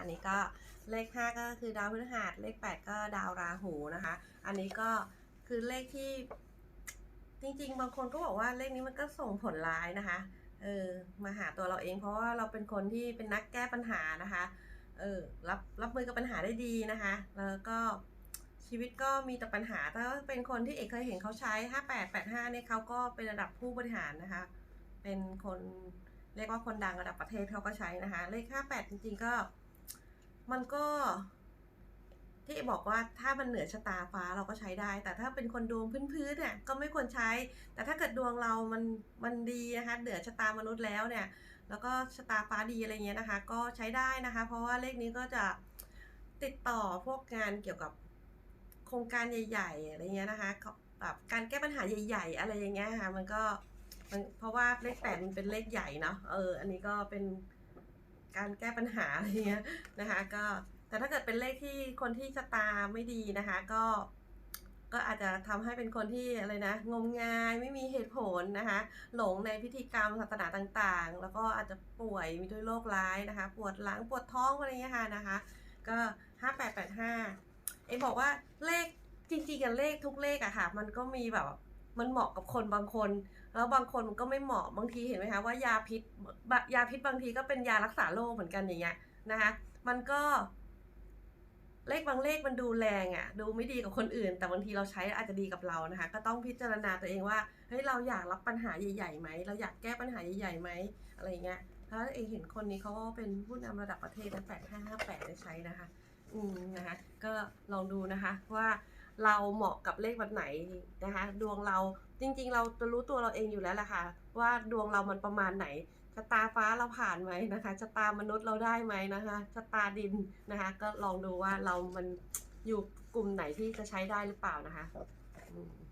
อันนี้ก็เลข 5 ก็คือดาวพฤหัสเลข 8 ก็ดาวราหูนะคะ อันนี้ก็คือเลขที่จริง ๆ บางคนก็บอกว่าเลขนี้มันก็ส่งผลร้ายนะคะเออมาหาตัวเราเองเพราะว่าเราเป็นคนที่เป็นนักแก้ปัญหานะคะเออรับรับมือกับปัญหาได้ดีนะคะ แล้วก็ชีวิตก็มีแต่ปัญหาถ้าเป็นคนที่เอกเคยเห็นเขาใช้ 5885เนี่ยเขาก็เป็นระดับผู้บริหารนะคะ เป็นคนเรียกว่าคนดังระดับประเทศเขาก็ใช้นะคะ เลข 58 จริงๆก็ มันก็ ที่บอกว่าถ้ามันเหนือชะตาฟ้าเราก็ใช้ได้ แต่ถ้าเป็นคนดวงพื้นๆเนี่ยก็ไม่ควรใช้ แต่ถ้าเกิดดวงเรามันมันดีนะคะเหนือชะตามนุษย์แล้วเนี่ย แล้วก็ชะตาฟ้าดีอะไรเงี้ยนะคะ ก็ใช้ได้นะคะ เพราะว่าเลขนี้ก็จะติดต่อพวกงานเกี่ยวกับโครงการใหญ่ ๆ อะไรเงี้ยนะคะแบบการแก้ปัญหาใหญ่ ๆ อะไรอย่างเงี้ยค่ะ มันก็มันเพราะว่าเลขแปดมันเป็นเลขใหญ่เนาะเออ อันนี้ก็เป็น การแก้ปัญหาอะไรเงี้ยนะคะ ก็แต่ถ้าเกิดเป็นเลขที่คนที่ชะตาไม่ดีนะคะ ก็ก็อาจจะทำให้เป็นคนที่อะไรนะ งมงายไม่มีเหตุผลนะคะ หลงในพิธีกรรมศาสนาต่างๆ แล้วก็อาจจะป่วยมีด้วยโรคร้ายนะคะ ปวดหลังปวดท้องอะไรเงี้ยค่ะนะคะ ก็5885เอ็มบอกว่าเลขจริงๆกันเลขทุกเลขอะค่ะ มันก็มีแบบ มันเหมาะกับคนบางคน แล้วบางคนมันก็ไม่เหมาะบางทีเห็นไหมคะว่ายาพิษยาพิษบางทีก็เป็นยารักษาโรคเหมือนกันอย่างเงี้ยนะคะมันก็เลขบางเลขมันดูแรงอะ่ะ ดูไม่ดีกับคนอื่น แต่บางทีเราใช้อาจจะดีกับเรานะคะ ก็ต้องพิจารณาตัวเองว่าเฮ้ยเราอยากรับปัญหาใหญ่ๆไหมเราอยากแก้ปัญหาใหญ่ๆไหมอะไรเงี้ยถ้าเองเห็นคนนี้เขาก็เป็นผู้นำระดับประเทศนะแปดห้าห้าแปดได้ใช้นะคะ อืมนะคะ ก็ลองดูนะคะว่า เราเหมาะกับเลขวันไหนนะคะ ดวงเราจริง ๆ เราจะรู้ตัวเราเองอยู่แล้วแหละค่ะ ว่าดวงเรามันประมาณไหนชะตาฟ้าเราผ่านไหมนะคะชะตามนุษย์เราได้ไหมนะคะชะตาดินนะคะ ก็ลองดูว่าเรามันอยู่กลุ่มไหนที่จะใช้ได้หรือเปล่านะคะครับอืม